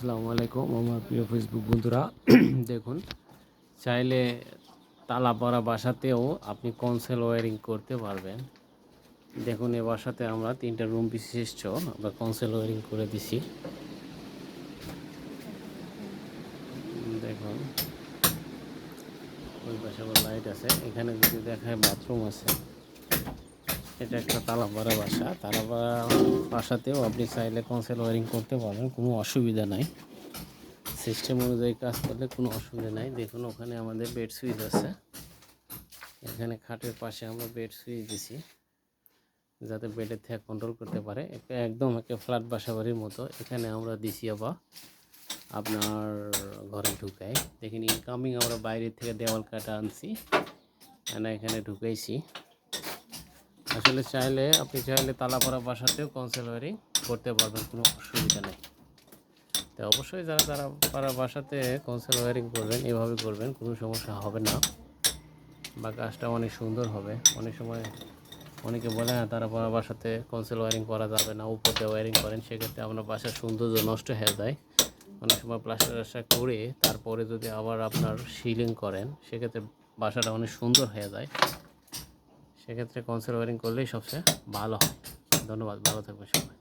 আসসালামু আলাইকুম, আমার প্রিয় ফেসবুক বন্ধুরা। দেখুন, চাইলে তালা পড়া বাসাতেও আপনি কনসেল ওয়ারিং করতে পারবেন। দেখুন, এ বাসাতে আমরা তিনটা রুম বিশিষ্ট, আমরা কনসেল ওয়ারিং করে দিছি। দেখুন, ওই পাশে লাইট আছে, এখানে যদি দেখায় বাথরুম আছে। এটা একটা তালাপাড়া বাসা। তালাপাড়া বাসাতেও আপনি চাইলে কনসেল ওয়ারিং করতে পারবেন কোনো অসুবিধা নাই। সিস্টেম অনুযায়ী কাজ করলে কোনো অসুবিধা নাই। দেখুন, ওখানে আমাদের বেড সুইচ আছে। এখানে খাটের পাশে আমরা বেড সুইচ দিছি, যাতে বেডের থেকে কন্ট্রোল করতে পারে। একদম একে ফ্ল্যাট বাসা বাড়ির মতো। এখানে আমরা দিছি আবার আপনার ঘরে ঢুকাই। দেখেন ইনকামিং আমরা বাইরের থেকে দেওয়াল কাটা আনছি। এখানে ঢুকাইছি। আসলে চাইলে, আপনি চাইলে তালাপাড়া বাসাতেও কনসেল ওয়ারিং করতে পারবেন, কোনো অসুবিধা নেই। তো অবশ্যই যারা তারা পাড়া বাসাতে কনসেল ওয়ারিং করবেন, এভাবে করবেন, কোনো সমস্যা হবে না। বা কাজটা অনেক সুন্দর হবে। অনেক সময় অনেকে বলে হ্যাঁ তারা পাড়া বাসাতে কনসেল ওয়ারিং করা যাবে না, উপরে ওয়ারিং করেন। সেক্ষেত্রে আপনার বাসার সৌন্দর্য নষ্ট হয়ে যায়। অনেক সময় প্লাস্টার টাস্টার করে তারপরে যদি আবার আপনার সিলিং করেন, সেক্ষেত্রে বাসাটা অনেক সুন্দর হয়ে যায়। সেক্ষেত্রে কনসেল ওয়ারিং করলেই সবচেয়ে ভালো হয়। ধন্যবাদ ভালো থাকবেন সবাই।